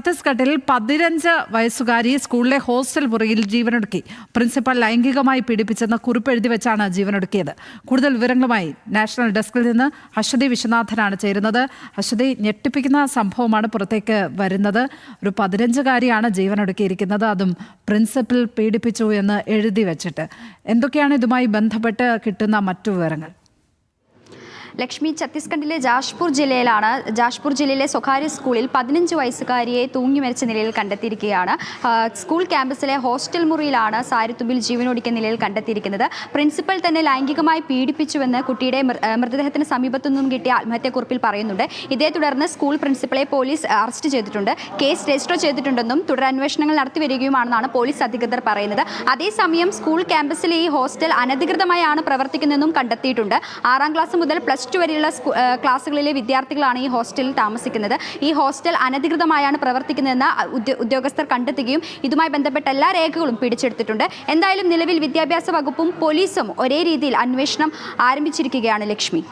ഛത്തീസ്ഗഡിൽ പതിനഞ്ച് വയസ്സുകാരി സ്കൂളിലെ ഹോസ്റ്റൽ മുറിയിൽ ജീവനൊടുക്കി. പ്രിൻസിപ്പൽ ലൈംഗികമായി പീഡിപ്പിച്ചെന്ന് കുറിപ്പെഴുതി വെച്ചാണ് ജീവനൊടുക്കിയത്. കൂടുതൽ വിവരങ്ങളുമായി നാഷണൽ ഡെസ്കിൽ നിന്ന് അശ്വതി വിശ്വനാഥനാണ് ചേരുന്നത്. അശ്വതി ഞെട്ടിപ്പിക്കുന്ന സംഭവമാണ് പുറത്തേക്ക് വരുന്നത്. ഒരു പതിനഞ്ചുകാരിയാണ് ജീവനൊടുക്കിയിരിക്കുന്നത്. അതും പ്രിൻസിപ്പൽ പീഡിപ്പിച്ചു എന്ന് എഴുതി വെച്ചിട്ട്. എന്തൊക്കെയാണ് ഇതുമായി ബന്ധപ്പെട്ട് കിട്ടുന്ന മറ്റു വിവരങ്ങൾ? ലക്ഷ്മി ഛത്തീസ്ഗഡിലെ ജാഷ്പൂർ ജില്ലയിലാണ് ജാഷ്പൂർ ജില്ലയിലെ സ്വകാര്യ സ്കൂളിൽ പതിനഞ്ച് വയസ്സുകാരിയെ തൂങ്ങി മരിച്ച നിലയിൽ കണ്ടെത്തിയിരിക്കുകയാണ്. സ്കൂൾ ക്യാമ്പസിലെ ഹോസ്റ്റൽ മുറിയിലാണ് സാരിത്തുമ്പിൽ ജീവനൊടുക്കിയ നിലയിൽ കണ്ടെത്തിയിരിക്കുന്നത്. പ്രിൻസിപ്പൽ തന്നെ ലൈംഗികമായി പീഡിപ്പിച്ചുവെന്ന് കുട്ടിയുടെ മൃതദേഹത്തിന് സമീപത്തു നിന്നും കിട്ടിയ ആത്മഹത്യാക്കുറിപ്പിൽ പറയുന്നുണ്ട്. ഇതേ തുടർന്ന് സ്കൂൾ പ്രിൻസിപ്പളെ പോലീസ് അറസ്റ്റ് ചെയ്തിട്ടുണ്ട്. കേസ് രജിസ്റ്റർ ചെയ്തിട്ടുണ്ടെന്നും തുടരന്വേഷണങ്ങൾ നടത്തി വരികയുമാണെന്നാണ് പോലീസ് അധികൃതർ പറയുന്നത്. അതേസമയം സ്കൂൾ ക്യാമ്പസിലെ ഈ ഹോസ്റ്റൽ അനധികൃതമായാണ് പ്രവർത്തിക്കുന്നതെന്നും കണ്ടെത്തിയിട്ടുണ്ട്. ആറാം ക്ലാസ് മുതൽ പ്ലസ് ടു വരെയുള്ള സ്കൂ- ക്ലാസ്സുകളിലെ വിദ്യാർത്ഥികളാണ് ഈ ഹോസ്റ്റലിൽ താമസിക്കുന്നത്. ഈ ഹോസ്റ്റൽ അനധികൃതമായാണ് പ്രവർത്തിക്കുന്നതെന്ന് ഉദ്യോ- ഉദ്യോഗസ്ഥർ കണ്ടെത്തുകയും ഇതുമായി ബന്ധപ്പെട്ട എല്ലാ രേഖകളും പിടിച്ചെടുത്തിട്ടുണ്ട്. എന്തായാലും നിലവിൽ വിദ്യാഭ്യാസ വകുപ്പും പോലീസും ഒരേ രീതിയിൽ അന്വേഷണം ആരംഭിച്ചിരിക്കുകയാണ് ലക്ഷ്മി.